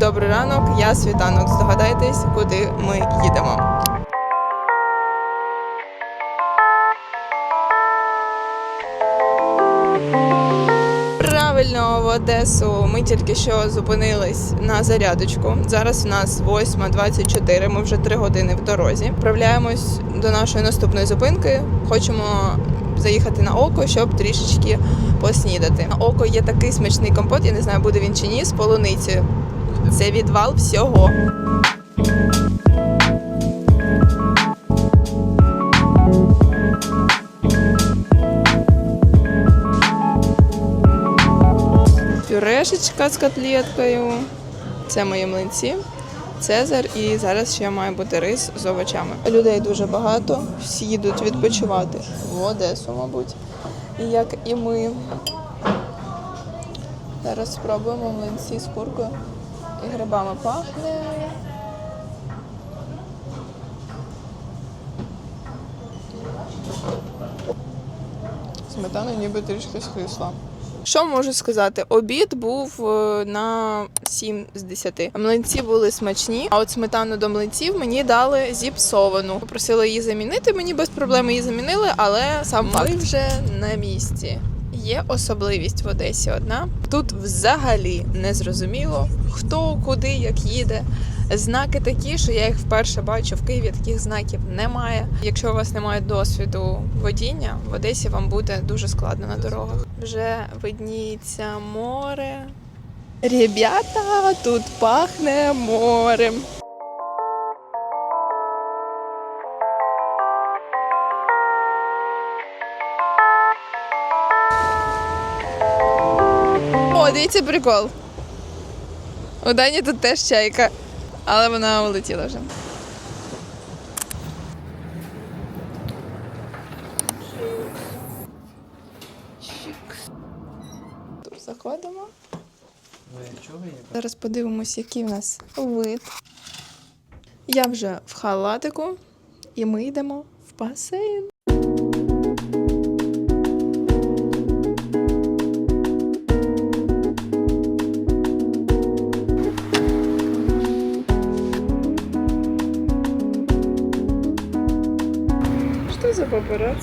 Добрий ранок, я світанок. Здогадайтесь, куди ми їдемо. Правильно, в Одесу. Ми тільки що зупинились на зарядочку. Зараз у нас 8.24, Ми вже 3 години в дорозі. Вправляємось до нашої наступної зупинки. Хочемо заїхати на око, щоб трішечки поснідати. На око є такий смачний компот. Я не знаю, буде він чи ні, з полуницею. Це відвал всього. Пюрешечка з котлеткою. Це мої млинці. Цезар і зараз ще має бути рис з овочами. Людей дуже багато, всі їдуть відпочивати в Одесу, мабуть. Як і ми. Зараз спробуємо млинці з куркою грибами пахне. Сметана ніби трішки схисла. Що можу сказати? Обід був е, на 7 з 10. Млинці були смачні, а от сметану до млинців мені дали зіпсовану. Попросила її замінити, мені без проблем її замінили, але сам факт. Ми вже на місці. Є особливість в Одесі одна. Тут взагалі не зрозуміло, хто куди як їде. Знаки такі, що я їх вперше бачу в Києві. Таких знаків немає. Якщо у вас немає досвіду водіння, в Одесі вам буде дуже складно на дорогах. Вже видніється море. Ребята, тут пахне морем. Дивіться прикол. У Дані тут теж чайка, але вона улетіла вже. Тут заходимо. Зараз подивимось, який в нас вид. Я вже в халатику, і ми йдемо в басейн. Що?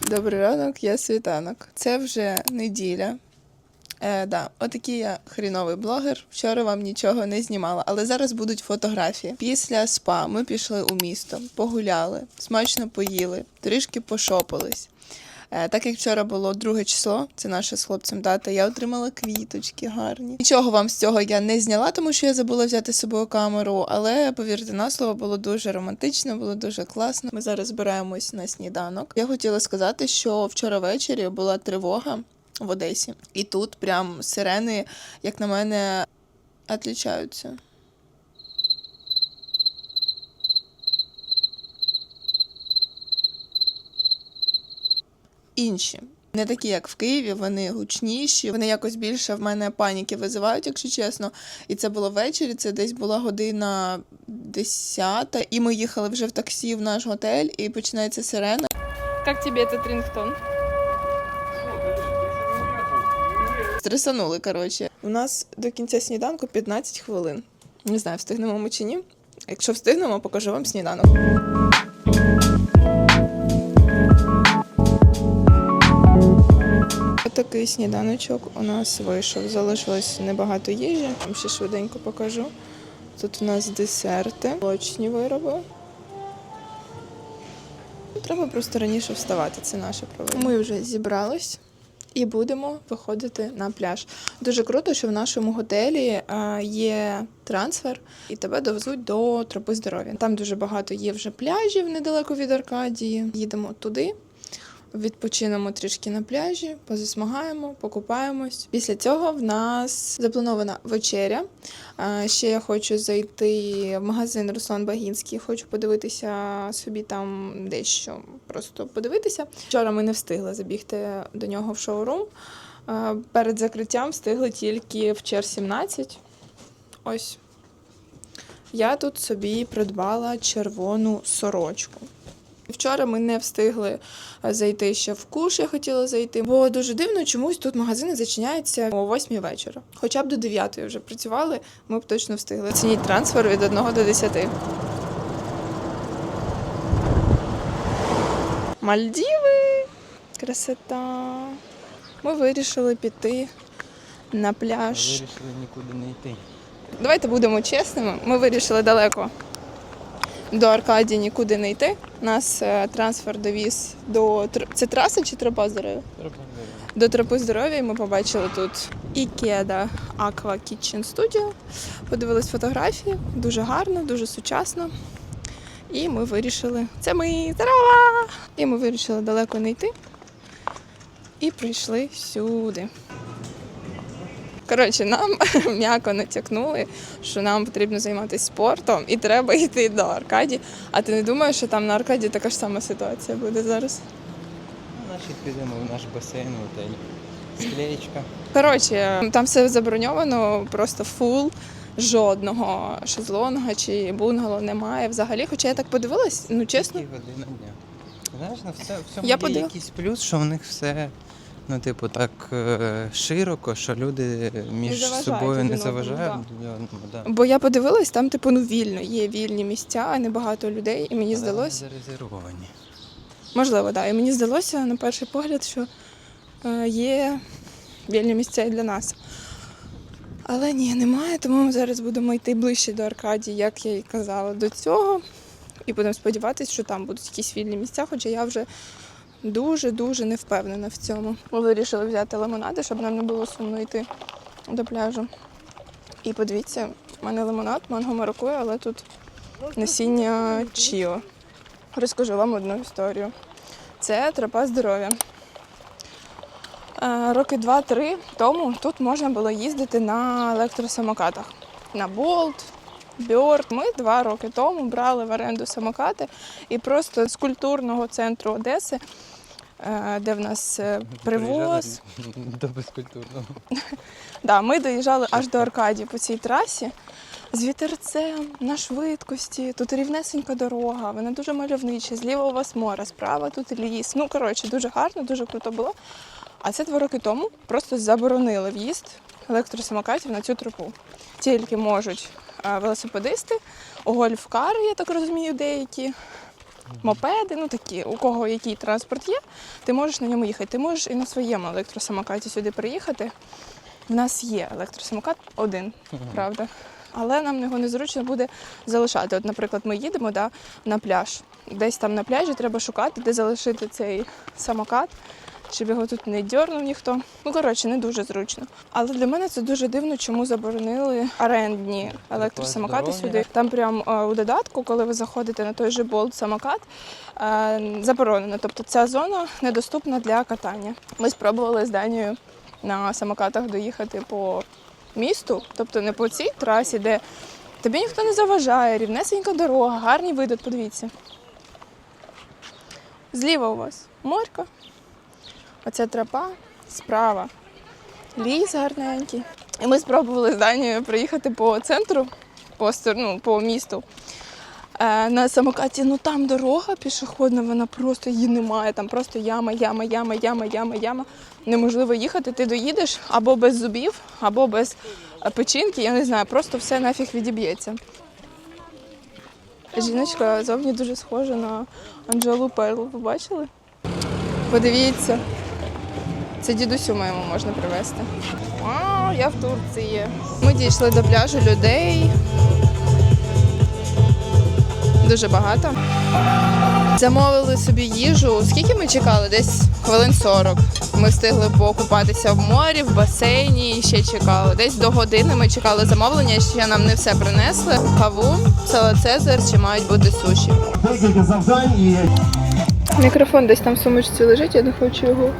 Добрий ранок, я світанок. Це вже неділя. Е, да, отакий я хріновий блогер. Вчора вам нічого не знімала, але зараз будуть фотографії. Після спа ми пішли у місто, погуляли, смачно поїли, трішки пошопились. Е, так як вчора було друге число, це наша з хлопцем дата, я отримала квіточки гарні. Нічого вам з цього я не зняла, тому що я забула взяти з собою камеру, але повірте на слово, було дуже романтично, було дуже класно. Ми зараз збираємось на сніданок. Я хотіла сказати, що вчора ввечері була тривога в Одесі, і тут прям сирени, як на мене, відрізняються. Інші. Не такі, як в Києві, вони гучніші, вони якось більше в мене паніки визивають, якщо чесно. І це було ввечері, це десь була година 10, і ми їхали вже в таксі в наш готель, і починається сирена. Як тобі цей рингтон? Стресанули, коротше. У нас до кінця сніданку 15 хвилин. Не знаю, встигнемо ми чи ні. Якщо встигнемо, покажу вам сніданок. Такий сніданочок у нас вийшов. Залишилось небагато їжі. Вам ще швиденько покажу. Тут у нас десерти, молочні вироби. Треба просто раніше вставати, це наша проблема. Ми вже зібрались і будемо виходити на пляж. Дуже круто, що в нашому готелі є трансфер, і тебе довезуть до тропи здоров'я. Там дуже багато є вже пляжів недалеко від Аркадії. Їдемо туди. Відпочинемо трішки на пляжі, позасмагаємо, покупаємось. Після цього в нас запланована вечеря. Ще я хочу зайти в магазин Руслан Багінський. Хочу подивитися собі там дещо, просто подивитися. Вчора ми не встигли забігти до нього в шоурум. Перед закриттям встигли тільки в чер 17. Ось. Я тут собі придбала червону сорочку. Вчора ми не встигли е, зайти ще в куш, я хотіла зайти, бо дуже дивно, чомусь тут магазини зачиняються о 8 вечора. Хоча б до 9 вже працювали, ми б точно встигли. Цініть трансфер від 1 до 10. Мальдіви! Красота! Ми вирішили піти на пляж. Вирішили нікуди не йти. Давайте будемо чесними. Ми вирішили далеко до Аркадії нікуди не йти. Нас е, трансфер довіз до це траса чи тропа здоров'я? Треба До тропи здоров'я і ми побачили тут Ikeda Aqua Kitchen Studio. Подивились фотографії, дуже гарно, дуже сучасно. І ми вирішили. Це ми здорова! І ми вирішили далеко не йти. І прийшли сюди. Коротше, нам м'яко натякнули, що нам потрібно займатися спортом і треба йти до Аркаді. А ти не думаєш, що там на Аркаді така ж сама ситуація буде зараз? Значить, підемо в наш басейн, готель. Склеєчка. Коротше, там все заброньовано, просто фул. Жодного шезлонга чи бунгало немає взагалі. Хоча я так подивилась, ну чесно, година дня. Знаєш, ну все, в цьому Я є подив- якийсь плюс, що в них все, ну, типу, так е, широко, що люди між заважають собою один не одному, заважають. один одному, да. бо я подивилась, там типу ну вільно, є вільні місця, небагато людей, і мені Але вони здалося, зарезервовані. можливо, да. І мені здалося на перший погляд, що е, є вільні місця і для нас. Але ні, немає, тому ми зараз будемо йти ближче до Аркадії, як я і казала до цього. І будемо сподіватися, що там будуть якісь вільні місця, хоча я вже дуже-дуже не впевнена в цьому. Ми вирішили взяти лимонади, щоб нам не було сумно йти до пляжу. І подивіться, в мене лимонад, манго маракуя, але тут насіння чіо. Розкажу вам одну історію. Це тропа здоров'я. Е, Роки два-три тому тут можна було їздити на електросамокатах. На Болт, Бьорд. Ми два роки тому брали в оренду самокати і просто з культурного центру Одеси, де в нас е, привоз. До безкультурного. Да, ми доїжджали аж до Аркадії по цій трасі з вітерцем на швидкості. Тут рівнесенька дорога, вона дуже мальовнича. Зліва у вас море, справа тут ліс. Ну коротше, дуже гарно, дуже круто було. А це два роки тому просто заборонили в'їзд електросамокатів на цю тропу. Тільки можуть велосипедисти, гольф-кари, я так розумію, деякі. Мопеди, ну такі, у кого який транспорт є, ти можеш на ньому їхати. Ти можеш і на своєму електросамокаті сюди приїхати. В нас є електросамокат один, правда. Але нам його незручно буде залишати. От, наприклад, ми їдемо да, на пляж. Десь там на пляжі треба шукати, де залишити цей самокат, щоб його тут не дьорнув ніхто. Ну, коротше, не дуже зручно. Але для мене це дуже дивно, чому заборонили орендні електросамокати сюди. Там прям е, у додатку, коли ви заходите на той же болт самокат, е, заборонено. Тобто ця зона недоступна для катання. Ми спробували з Данією на самокатах доїхати по місту, тобто не по цій трасі, де тобі ніхто не заважає, рівнесенька дорога, гарні види, подивіться. Зліва у вас морька, оця тропа, справа ліс гарненький. І ми спробували з Данією приїхати по центру, по, ну, по місту. Е, на самокаті, ну там дорога пішохідна, вона просто її немає. Там просто яма, яма, яма, яма, яма, яма. Неможливо їхати. Ти доїдеш або без зубів, або без е, печінки. Я не знаю, просто все нафіг відіб'ється. Жіночка зовні дуже схожа на Анжелу Перлу. Ви бачили? Подивіться. Це дідусю моєму можна привезти. А, я в Турції. Ми дійшли до пляжу людей. Дуже багато. Замовили собі їжу. Скільки ми чекали? Десь хвилин 40. Ми встигли покупатися в морі, в басейні і ще чекали. Десь до години ми чекали замовлення, ще нам не все принесли. Каву, салат Цезар, чи мають бути суші. Декілька завдань і Мікрофон десь там в сумочці лежить, я не хочу його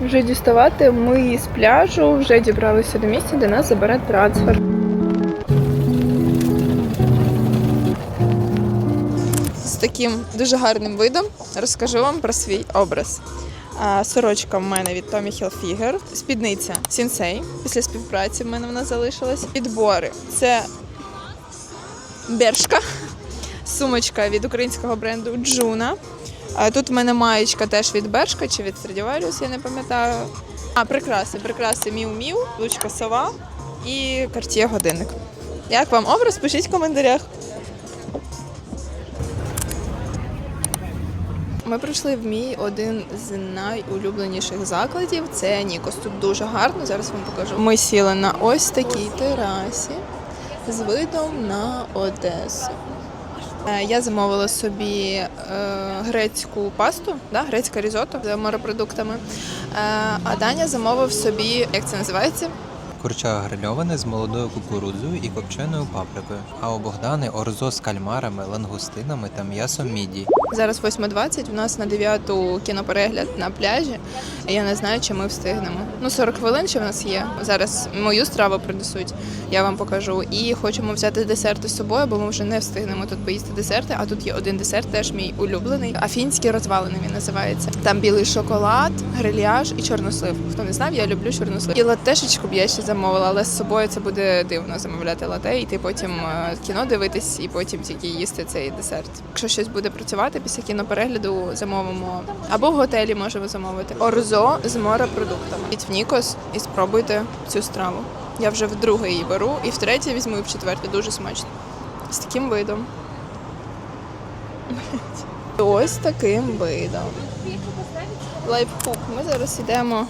вже діставати. Ми з пляжу вже дібралися до місця, де нас забере трансфер. З таким дуже гарним видом розкажу вам про свій образ. Сорочка в мене від Tommy Hilfiger, спідниця Sensei. Після співпраці в мене вона залишилась. Підбори це бершка, сумочка від українського бренду Джуна. Тут в мене маєчка теж від Бершка чи від Stradivarius, я не пам'ятаю. А, прикраси, прикраси Міу Міу, ручка сова і Cartier годинник. Як вам образ? Пишіть в коментарях. Ми прийшли в мій один з найулюбленіших закладів. Це Нікос. Тут дуже гарно. Зараз вам покажу. Ми сіли на ось такій терасі з видом на Одесу. Е, Я замовила собі е, грецьку пасту, да, грецьке різото з морепродуктами. Е, а Даня замовив собі, як це називається? Курча грильоване з молодою кукурудзою і копченою паприкою. А у Богдани орзо з кальмарами, лангустинами та м'ясом міді. Зараз 8.20, у нас на 9 кіноперегляд на пляжі. Я не знаю, чи ми встигнемо. Ну, 40 хвилин ще в нас є. Зараз мою страву принесуть, я вам покажу. І хочемо взяти десерти з собою, бо ми вже не встигнемо тут поїсти десерти. А тут є один десерт, теж мій улюблений. Афінські розвалини він називається. Там білий шоколад, грильяж і чорнослив. Хто не знав, я люблю чорнослив. І латешечку б я ще замовила, але з собою це буде дивно замовляти лате, йти потім е, кіно дивитись, і потім тільки їсти цей десерт. Якщо щось буде працювати після кіноперегляду, замовимо або в готелі можемо замовити орзо з морепродуктами. Йдіть в Нікос і спробуйте цю страву. Я вже вдруге її беру, і втретє візьму, і в четверте дуже смачно. З таким видом. Ось таким видом. Лайфхук. Ми зараз йдемо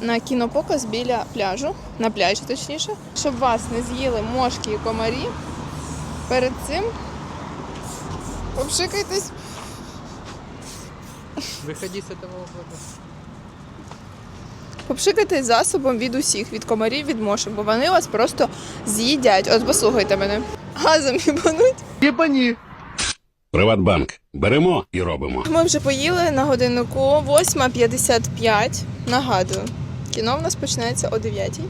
на кінопоказ біля пляжу, на пляжі точніше, щоб вас не з'їли мошки і комарі. Перед цим обшикайтесь. Виходи з цього воду. Попшикайтесь засобом від усіх, від комарів, від мошок, бо вони вас просто з'їдять. От послухайте мене. Газом їбануть. Приватбанк. Беремо і робимо. Ми вже поїли на годиннику 8.55. Нагадую, кіно в нас починається о 9.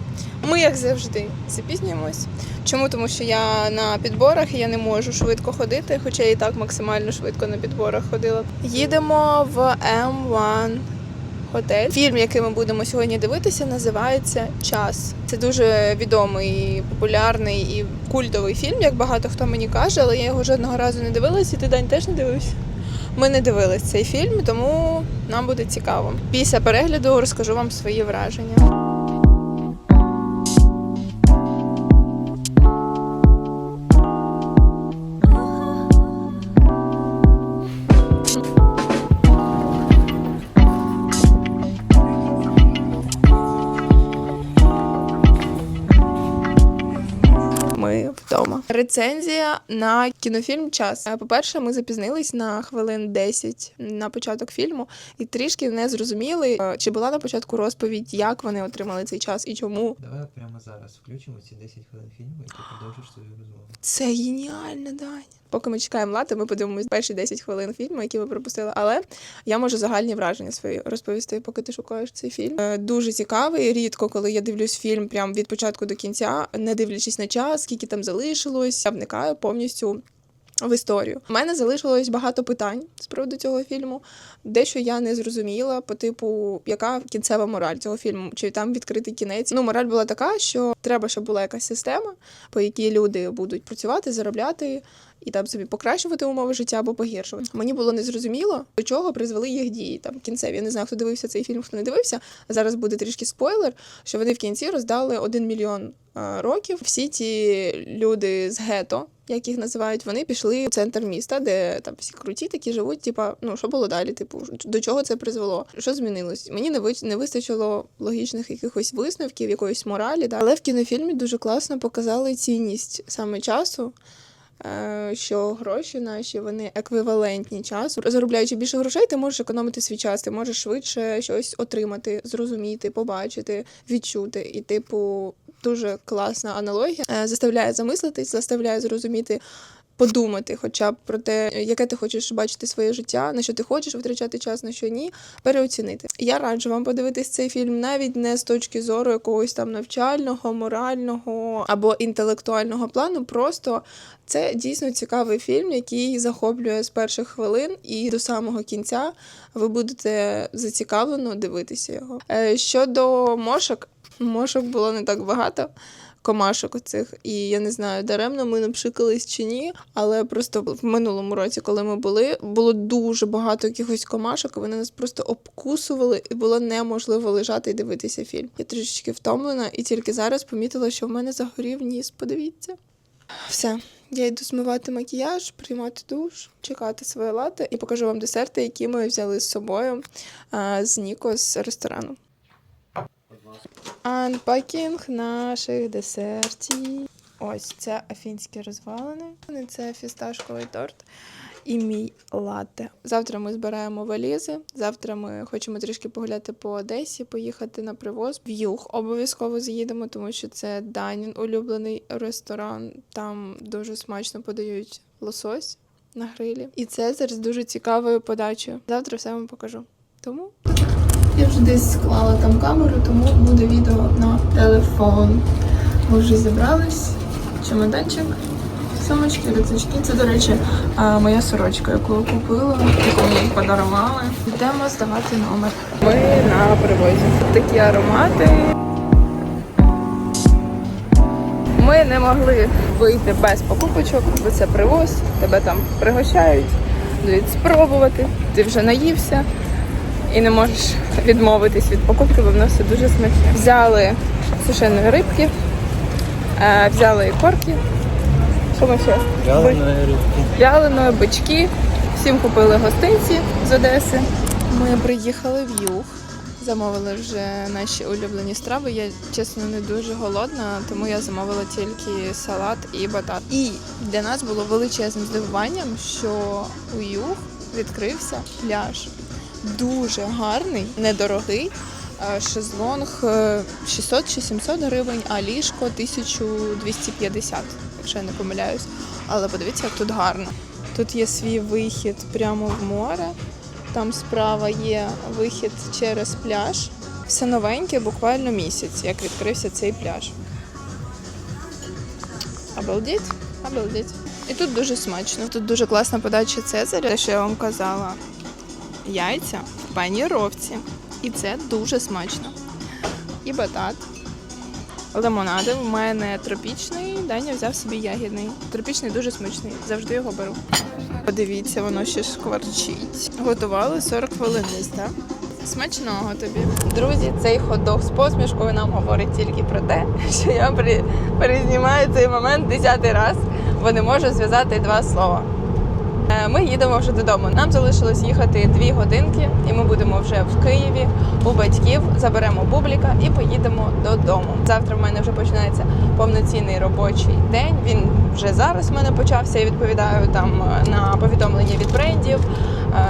Ми, як завжди, запізнюємось. Чому? Тому що я на підборах і я не можу швидко ходити, хоча я і так максимально швидко на підборах ходила. Їдемо в М1 готель. Фільм, який ми будемо сьогодні дивитися, називається Час. Це дуже відомий, популярний і культовий фільм, як багато хто мені каже, але я його жодного разу не дивилась, і ти Дань теж не дивився. Ми не дивились цей фільм, тому нам буде цікаво. Після перегляду розкажу вам свої враження. Рецензія на кінофільм Час. Е, По-перше, ми запізнились на хвилин 10 на початок фільму і трішки не зрозуміли, е, чи була на початку розповідь, як вони отримали цей час і чому. Давай прямо зараз включимо ці 10 хвилин фільму і ти продовжиш свою розмову. Це геніально, Дань. Поки ми чекаємо лати, ми подивимось перші 10 хвилин фільму, які ми пропустили. Але я можу загальні враження свої розповісти, поки ти шукаєш цей фільм. Е, Дуже цікавий. Рідко, коли я дивлюсь фільм прям від початку до кінця, не дивлячись на час, скільки там залишилось, я вникаю повністю. В історію У мене залишилось багато питань з приводу цього фільму. Дещо я не зрозуміла, по типу, яка кінцева мораль цього фільму, чи там відкритий кінець. Ну, мораль була така, що треба, щоб була якась система, по якій люди будуть працювати, заробляти і там собі покращувати умови життя або погіршувати. Мені було незрозуміло, до чого призвели їх дії там кінцеві. Я не знаю, хто дивився цей фільм, хто не дивився. Зараз буде трішки спойлер, що вони в кінці роздали один мільйон е, років. Всі ті люди з гето, як їх називають, вони пішли в центр міста, де там всі круті такі живуть. Типа, ну що було далі? Типу, до чого це призвело? Що змінилось? Мені не не вистачило логічних якихось висновків, якоїсь моралі. Да? Але в кінофільмі дуже класно показали цінність саме часу. е, Що гроші наші вони еквівалентні часу. Заробляючи більше грошей, ти можеш економити свій час, ти можеш швидше щось отримати, зрозуміти, побачити, відчути. І, типу, дуже класна аналогія. Е, Заставляє замислитись, заставляє зрозуміти, подумати, хоча б про те, яке ти хочеш бачити своє життя, на що ти хочеш витрачати час, на що ні, переоцінити. Я раджу вам подивитись цей фільм навіть не з точки зору якогось там навчального, морального або інтелектуального плану. Просто це дійсно цікавий фільм, який захоплює з перших хвилин і до самого кінця ви будете зацікавлено дивитися його. Е, Щодо мошок, мошок було не так багато. комашок оцих. І я не знаю, даремно ми напшикались чи ні, але просто в минулому році, коли ми були, було дуже багато якихось комашок, і вони нас просто обкусували, і було неможливо лежати і дивитися фільм. Я трішечки втомлена, і тільки зараз помітила, що в мене загорів ніс. Подивіться. Все, я йду змивати макіяж, приймати душ, чекати своє лате і покажу вам десерти, які ми взяли з собою а, з Ніко з ресторану. Анпакінг наших десертів. Ось це афінські розвалини. Це фісташковий торт і мій латте. Завтра ми збираємо валізи. Завтра ми хочемо трішки погуляти по Одесі, поїхати на привоз. В юг обов'язково заїдемо, тому що це Данін улюблений ресторан. Там дуже смачно подають лосось на грилі. І Цезар з дуже цікавою подачею. Завтра все вам покажу. Тому я вже десь склала там камеру, тому буде відео на телефон. Ми вже зібрались. Чемоданчик, сумочки, рюкзачки. Це, до речі, моя сорочка, яку я купила, яку мені подарували. Йдемо здавати номер. Ми на привозі. Такі аромати. Ми не могли вийти без покупочок, бо це привоз, тебе там пригощають, дають спробувати, ти вже наївся і не можеш відмовитись від покупки, бо воно все дуже смачне. Взяли сушеної рибки, е, взяли корки. Що ми ще? Вяленої рибки. Вяленої, бички. Всім купили гостинці з Одеси. Ми приїхали в юг. Замовили вже наші улюблені страви. Я чесно не дуже голодна, тому я замовила тільки салат і батат. І для нас було величезним здивуванням, що у юг відкрився пляж. Дуже гарний, недорогий. Е, Шезлонг е, 600 чи 700 гривень, а ліжко 1250, якщо я не помиляюсь. Але подивіться, як тут гарно. Тут є свій вихід прямо в море. Там справа є вихід через пляж. Все новеньке, буквально місяць, як відкрився цей пляж. Обалдеть, обалдеть. І тут дуже смачно. Тут дуже класна подача Цезаря, те, що я вам казала. Яйця в паніровці. І це дуже смачно. І батат. Лимонади в мене тропічний, Даня взяв собі ягідний. Тропічний дуже смачний. Завжди його беру. Подивіться, воно ще шкварчить. Готували 40 хвилин десь? Смачного тобі. Друзі, цей ходок з посмішкою нам говорить тільки про те, що я при... перезнімаю цей момент десятий раз, бо не можу зв'язати два слова. Е, Ми їдемо вже додому. Нам залишилось їхати дві годинки, і ми будемо вже в Києві у батьків. Заберемо бубліка і поїдемо додому. Завтра в мене вже починається повноцінний робочий день. Він вже зараз в мене почався. Я відповідаю там е, на повідомлення від брендів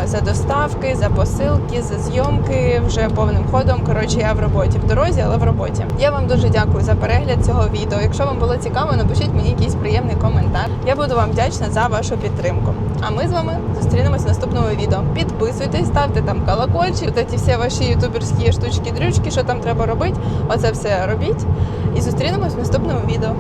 за доставки, за посилки, за зйомки вже повним ходом. Коротше, я в роботі в дорозі, але в роботі. Я вам дуже дякую за перегляд цього відео. Якщо вам було цікаво, напишіть мені якийсь приємний коментар. Я буду вам вдячна за вашу підтримку. А ми з вами зустрінемось в наступному відео. Підписуйтесь, ставте там колокольчик, от ці всі ваші ютуберські штучки-дрючки, що там треба робити. Оце все робіть. І зустрінемось в наступному відео.